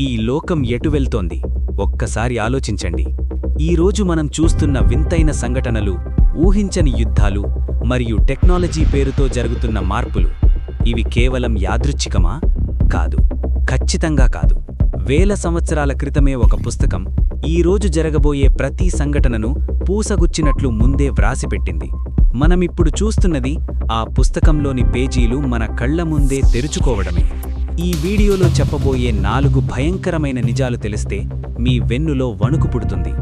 ఈ లోకం ఎటు వెళ్తోంది? ఒక్కసారి ఆలోచించండి. ఈరోజు మనం చూస్తున్న వింతైన సంఘటనలు ఊహించని యుద్ధాలు మరియు టెక్నాలజీ పేరుతో జరుగుతున్న మార్పులు ఇవి కేవలం యాదృచ్ఛికమా? కాదు. ఖచ్చితంగా కాదు. వేల సంవత్సరాల క్రితమే ఒక పుస్తకం ఈరోజు జరగబోయే ప్రతి సంఘటనను పూసగుచ్చినట్లు ముందే వ్రాసిపెట్టింది. మనమిప్పుడు చూస్తున్నది ఆ పుస్తకంలోని పేజీలు మన కళ్ళ ముందే తెరుచుకోవడమే. ఈ వీడియోలో చెప్పబోయే నాలుగు భయంకరమైన నిజాలు తెలిస్తే మీ వెన్నులో వణుకు పుడుతుంది.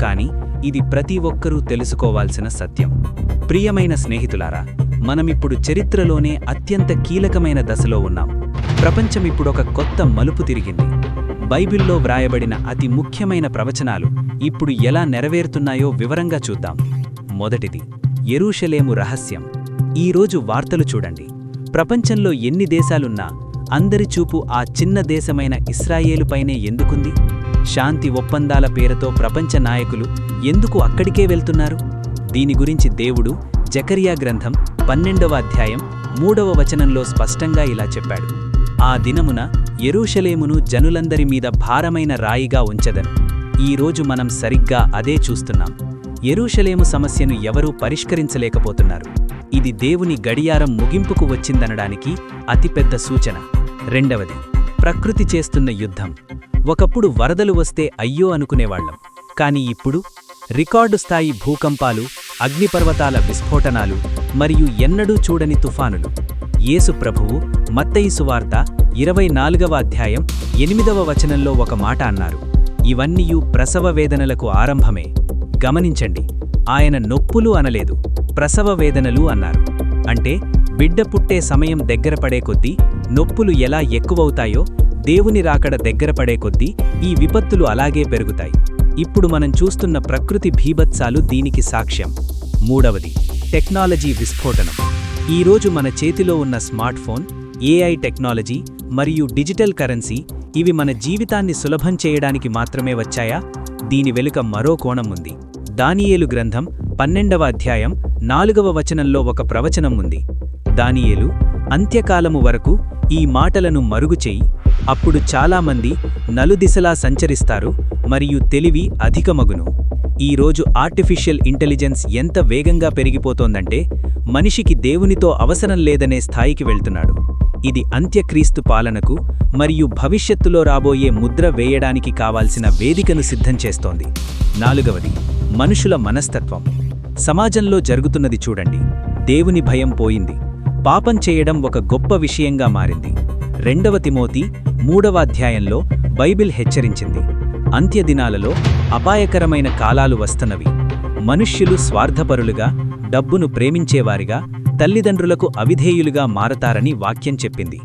కానీ ఇది ప్రతి ఒక్కరూ తెలుసుకోవాల్సిన సత్యం. ప్రియమైన స్నేహితులారా మనమిప్పుడు చరిత్రలోనే అత్యంత కీలకమైన దశలో ఉన్నాం. ప్రపంచమిప్పుడొక కొత్త మలుపు తిరిగింది. బైబిల్లో వ్రాయబడిన అతి ముఖ్యమైన ప్రవచనాలు ఇప్పుడు ఎలా నెరవేరుతున్నాయో వివరంగా చూద్దాం. మొదటిది ఎరూషలేము రహస్యం. ఈరోజు వార్తలు చూడండి. ప్రపంచంలో ఎన్ని దేశాలున్నా అందరి చూపు ఆ చిన్న దేశమైన ఇస్రాయేలుపైనే ఎందుకుంది? శాంతి ఒప్పందాల పేరుతో ప్రపంచ నాయకులు ఎందుకు అక్కడికే వెళ్తున్నారు? దీని గురించి దేవుడు జకరియా గ్రంథం పన్నెండవ అధ్యాయం మూడవ వచనంలో స్పష్టంగా ఇలా చెప్పాడు. ఆ దినమున ఎరూషలేమును జనులందరి మీద భారమైన రాయిగా ఉంచదను. ఈరోజు మనం సరిగ్గా అదే చూస్తున్నాం. ఎరూషలేము సమస్యను ఎవరూ పరిష్కరించలేకపోతున్నారు. ఇది దేవుని గడియారం ముగింపుకు వచ్చిందనడానికి అతిపెద్ద సూచన. రెండవది ప్రకృతి చేస్తున్న యుద్ధం. ఒకప్పుడు వరదలు వస్తే అయ్యో అనుకునేవాళ్ళం కాని ఇప్పుడు రికార్డు స్థాయి భూకంపాలు అగ్నిపర్వతాల విస్ఫోటనాలు మరియు ఎన్నడూ చూడని తుఫానులు. యేసు ప్రభువు మత్తయిసువార్త ఇరవై నాలుగవ అధ్యాయం ఎనిమిదవ వచనంలో ఒక మాట అన్నారు. ఇవన్నీయూ ప్రసవ వేదనలకు ఆరంభమే. గమనించండి ఆయన నొప్పులు అనలేదు. ప్రసవ వేదనలు అన్నారు. అంటే బిడ్డ పుట్టే సమయం దగ్గర పడే కొద్దీ నొప్పులు ఎలా ఎక్కువవుతాయో దేవుని రాకడ దగ్గర పడే కొద్దీ ఈ విపత్తులు అలాగే పెరుగుతాయి. ఇప్పుడు మనం చూస్తున్న ప్రకృతి భీభత్సాలు దీనికి సాక్ష్యం. మూడవది టెక్నాలజీ విస్ఫోటనం. ఈరోజు మన చేతిలో ఉన్న స్మార్ట్ ఫోన్ ఏఐ టెక్నాలజీ మరియు డిజిటల్ కరెన్సీ ఇవి మన జీవితాన్ని సులభం చేయడానికి మాత్రమే వచ్చాయా? దీని వెనుక మరో కోణం ఉంది. దానియేలు గ్రంథం పన్నెండవ అధ్యాయం నాలుగవ వచనంలో ఒక ప్రవచనం ఉంది. దానియేలు అంత్యకాలము వరకు ఈ మాటలను మరుగుచేయి అప్పుడు చాలామంది నలుదిశలా సంచరిస్తారు మరియు తెలివి అధికమగును. ఈరోజు ఆర్టిఫిషియల్ ఇంటెలిజెన్స్ ఎంత వేగంగా పెరిగిపోతోందంటే మనిషికి దేవునితో అవసరం లేదనే స్థాయికి వెళ్తున్నాడు. ఇది అంత్యక్రీస్తు పాలనకు మరియు భవిష్యత్తులో రాబోయే ముద్ర వేయడానికి కావాల్సిన వేదికను సిద్ధం చేస్తోంది. నాలుగవది మనుషుల మనస్తత్వం. సమాజంలో జరుగుతున్నది చూడండి. దేవుని భయం పోయింది. పాపం చేయడం ఒక గొప్ప విషయంగా మారింది. రెండవ తిమోతి మూడవ అధ్యాయంలో బైబిల్ హెచ్చరించింది. అంత్యదినాలలో అపాయకరమైన కాలాలు వస్తున్నవి. మనుష్యులు స్వార్థపరులుగా డబ్బును ప్రేమించేవారిగా తల్లిదండ్రులకు అవిధేయులుగా మారతారని వాక్యం చెప్పింది.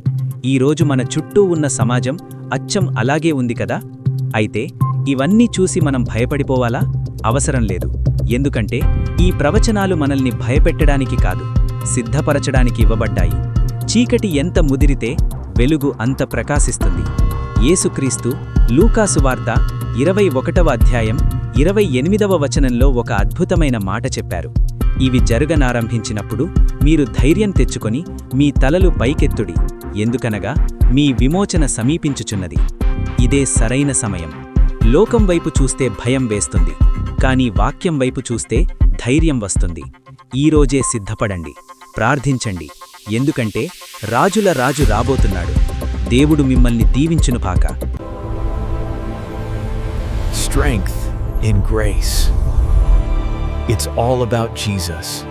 ఈరోజు మన చుట్టూ ఉన్న సమాజం అచ్చం అలాగే ఉంది కదా? అయితే ఇవన్నీ చూసి మనం భయపడిపోవాలా? అవసరం లేదు. ఎందుకంటే ఈ ప్రవచనాలు మనల్ని భయపెట్టడానికి కాదు సిద్ధపరచడానికి ఇవ్వబడ్డాయి. చీకటి ఎంత ముదిరితే వెలుగు అంత ప్రకాశిస్తుంది. యేసుక్రీస్తు లూకాసు వార్త ఇరవై ఒకటవ అధ్యాయం ఇరవై ఎనిమిదవ వచనంలో ఒక అద్భుతమైన మాట చెప్పారు. ఇవి జరగనారంభించినప్పుడు మీరు ధైర్యం తెచ్చుకొని మీ తలలు పైకెత్తుడి ఎందుకనగా మీ విమోచన సమీపించుచున్నది. ఇదే సరైన సమయం. లోకం వైపు చూస్తే భయం వేస్తుంది కానీ వాక్యం వైపు చూస్తే ధైర్యం వస్తుంది. ఈరోజే సిద్ధపడండి. ప్రార్థించండి. ఎందుకంటే రాజుల రాజు రాబోతున్నాడు. దేవుడు మిమ్మల్ని దీవించును పాక. Strength in grace. It's all about Jesus.